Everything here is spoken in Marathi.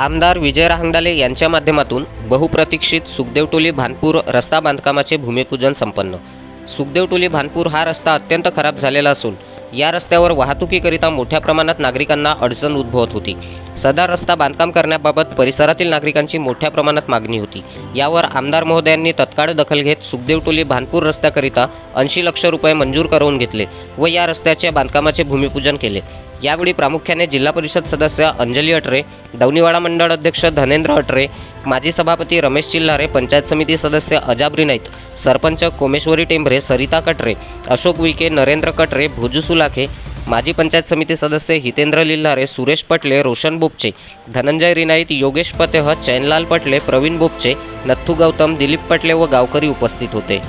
आमदार विजय रहांगडाले यांच्या माध्यमातून बहुप्रतीक्षित सुखदेवटोली भानपूर रस्ता बांधकामाचे भूमिपूजन संपन्न. सुखदेवटोली भानपूर हा रस्ता अत्यंत खराब झालेला असून या रस्त्यावर वाहतुकीकरिता मोठ्या प्रमाणात नागरिकांना अडचण उद्भवत होती. सदर रस्ता बांधकाम करण्याबाबत परिसरातील नागरिकांची मोठ्या प्रमाणात मागणी होती. यावर आमदार महोदयांनी तत्काळ दखल घेत सुखदेवटोली भानपूर रस्त्याकरिता ऐंशी लक्ष रुपये मंजूर करून घेतले व या रस्त्याच्या बांधकामाचे भूमिपूजन केले. यावेळी प्रामुख्याने जिल्हा परिषद सदस्य अंजली अटरे दौनीवाडा मंडळ अध्यक्ष धनेंद्र अटरे माजी सभापती रमेश चिल्हारे पंचायत समिती सदस्य अजाबरी नाईक सरपंच कोमेश्वरी टेंभरे सरिता कटरे अशोक विके नरेंद्र कटरे भुजू सुलाखे माजी पंचायत समिती सदस्य हितेंद्र लिल्हारे सुरेश पटले रोशन बोपचे धनंजय रिनाईत योगेश पतेह चैनलाल पटले प्रवीण बोपचे नथू गौतम दिलीप पटले व गावकरी उपस्थित होते.